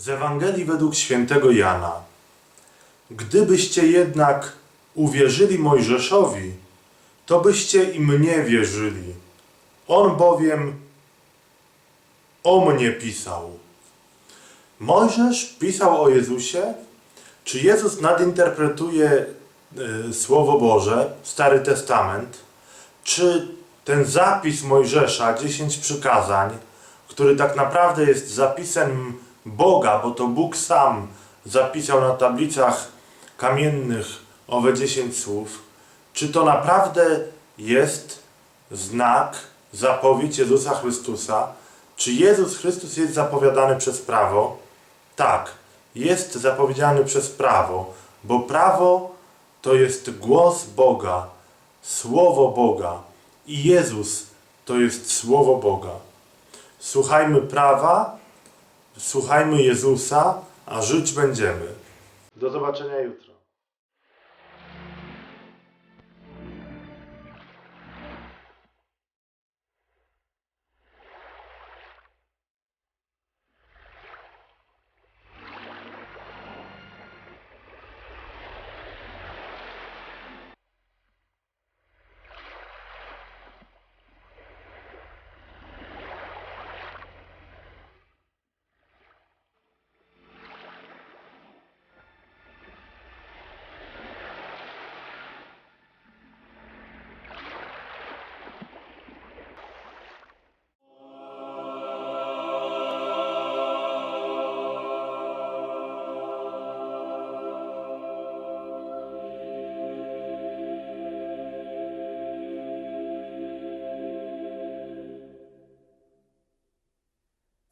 Z Ewangelii według świętego Jana. Gdybyście jednak uwierzyli Mojżeszowi, to byście i mnie wierzyli. On bowiem o mnie pisał. Mojżesz pisał o Jezusie? Czy Jezus nadinterpretuje y, Słowo Boże, Stary Testament? Czy ten zapis Mojżesza, 10 przykazań, który tak naprawdę jest zapisem Boga, bo to Bóg sam zapisał na tablicach kamiennych owe 10 słów, czy to naprawdę jest znak, zapowiedź Jezusa Chrystusa? Czy Jezus Chrystus jest zapowiadany przez prawo? Tak, jest zapowiedziany przez prawo, bo prawo to jest głos Boga, słowo Boga i Jezus to jest słowo Boga. Słuchajmy prawa, słuchajmy Jezusa, a żyć będziemy. Do zobaczenia jutro.